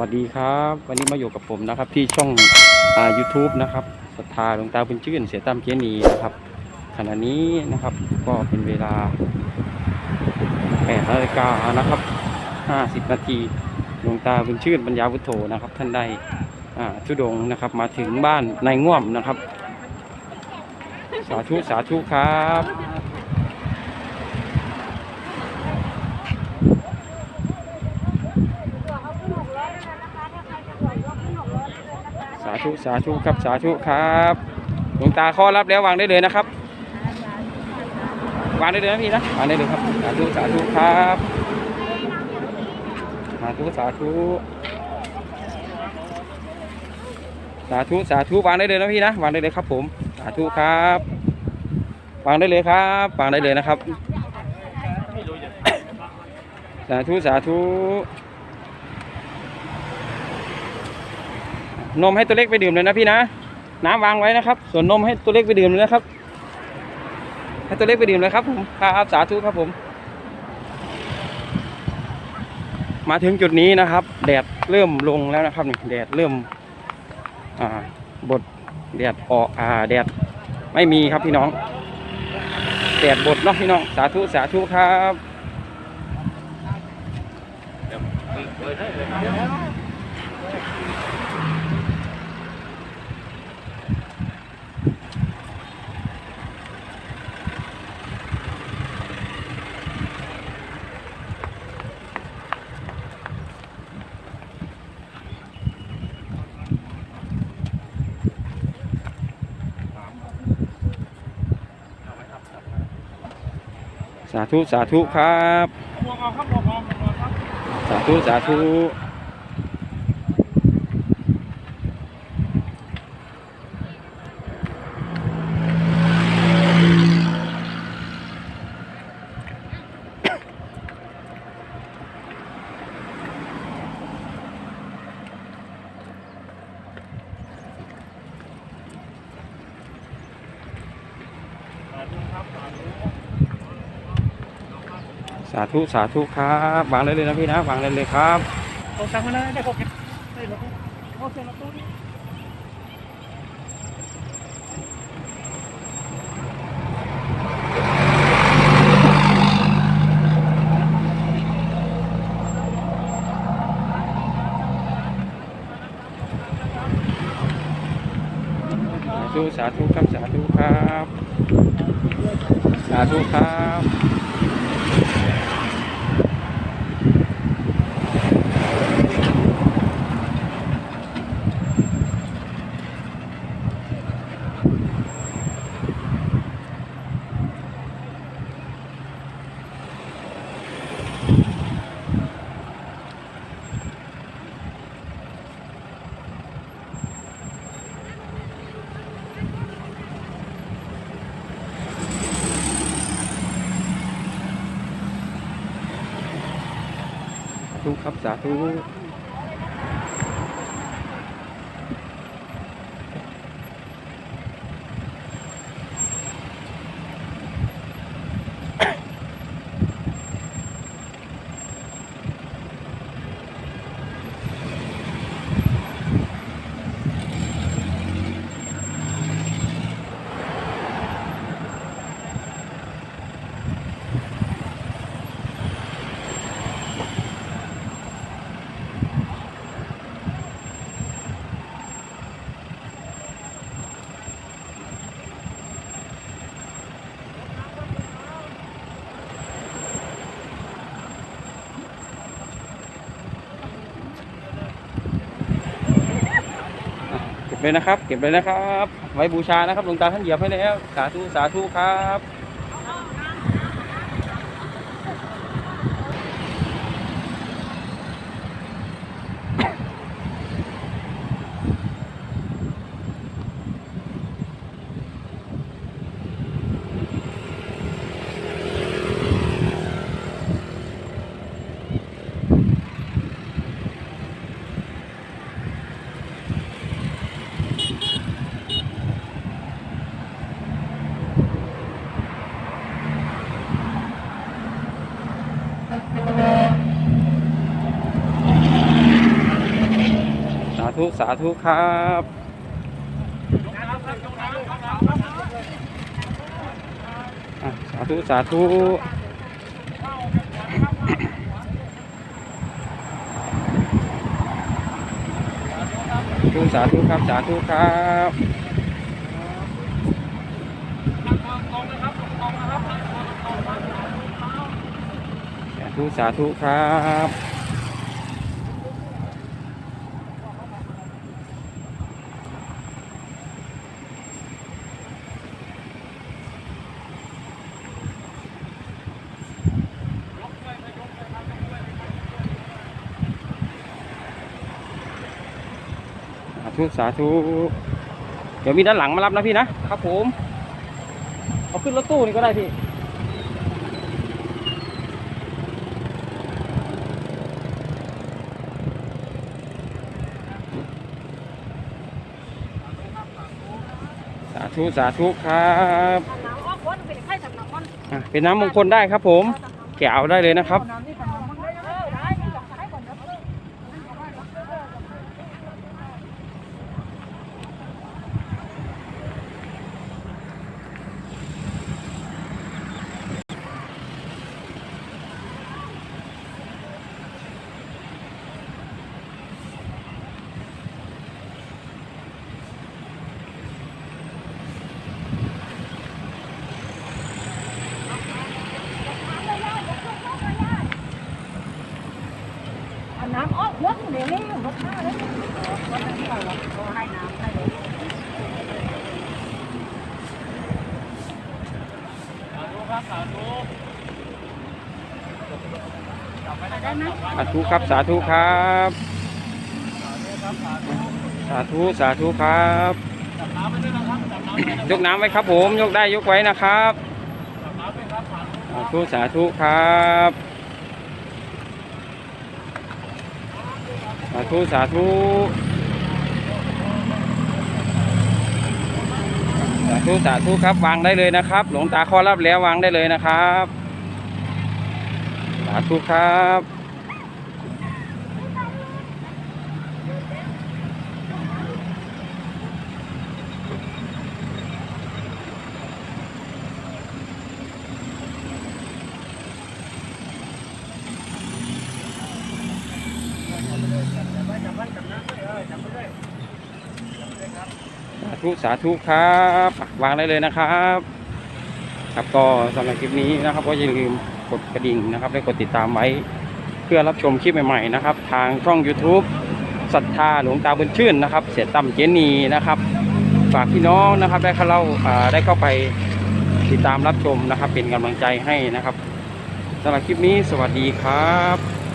วัสดีครับ วันนี้มาอยู่กับผมนะครับที่ช่องอ่า YouTube นะครับศรัทธาหลวงตาบุญชื่นเสียตามเกียนีนะครับ ขณะนี้นะครับก็เป็นเวลา8นาฬิกานะครับ 50 นาทีหลวงตาบุญชื่นปัญญาวุฒโธนะครับ ท่านได้อ่าทุดงนะครับ มาถึงบ้านในง่วมนะครับ สาธุสาธุครับ ธุสาธุครับสาธุครับหลวงตาข้อรับแล้ววางได้เลยนะครับ วางได้เลยนะพี่นะวางได้เลยครับสาธุสาธุครับสาธุสาธุสาธุสาธุวางได้เลยนะพี่นะวางได้เลยครับ ผมสาธุครับ วางได้เลยครับวางได้เลยนะครับสาธุสาธุ นมให้ตัวเล็กไปดื่มเลยนะพี่นะ น้ำวางไว้นะครับ ส่วนนมให้ตัวเล็กไปดื่มเลยนะครับ ให้ตัวเล็กไปดื่มเลยครับผมครับสาธุครับผม มาถึงจุดนี้นะครับ แดดเริ่มลงแล้วนะครับนี่แดดเริ่มอ่าบดแดดออกอ่าแดดไม่มีครับพี่น้องแดดบดเนาะพี่น้องสาธุสาธุครับาธุสาธุครับสาธุสาธุสาธุสาธุครับวางได้เลยนะพี่นะวางได้เลยครับตรงกลางมาเลยได้หกได้รถโอเครถตู้นี่สาธุสาธุครับสาธุครับ สาธุครับ สาธุค เก็บเลยนะครับ เก็บเลยนะครับ ไว้บูชานะครับหลวงตาท่านเหยียบให้แล้ว สาธุสาธุครับ ธุสาธุครับสาธุ สาธุธุสาธุครับ สาธุครับสาธุสาธุครับ ธุสาธุ เดี๋ยวมีด้านหลังมารับนะพี่นะครับผมเอาขึ้นรถตู้นี่ก็ได้พี่สาธุสาธุครับน้ำออกวันเป็นไข้สำนักมันอะเป็นน้ำมงคลได้ครับผม แกะเอาได้เลยนะครับ น้ำนี่สำนักมันได้เออได้ไม่ต้องใช้ก่อนนะเออ เอาน้ำออกวัดเดี๋ยวนี้วัดหน้าเลยวัดนั้นที่เราเราให้น้ำให้เลยได้ไหม สาธุครับ สาธุครับ สาธุสาธุครับยกน้ำไว้ครับผม ยกได้ยกไว้นะครับสาธุสาธุครับสาธุสาธุ สา ธุสาธุครับวางได้เลยนะครับ หลวงตาข้อรับแล้ววางได้เลยนะครับสาธุครับ สาธุสาธุครับวางได้เลยนะครับ ครับก็สำหรับคลิปนี้นะครับ ก็อย่าลืมกดกระดิ่งนะครับและกดติดตามไว้ เพื่อรับชมคลิปใหม่ๆนะครับ ทางช่อง YouTube ศรัทธาหลวงตาบุญชื่นนะครับ เสียตั้มเจนีนะครับฝากพี่น้องนะครับ ได้เข้าเล่าอ่าได้เข้าไปติดตามรับชมนะครับ เป็นกำลังใจให้นะครับสำหรับคลิปนี้สวัสดีครับ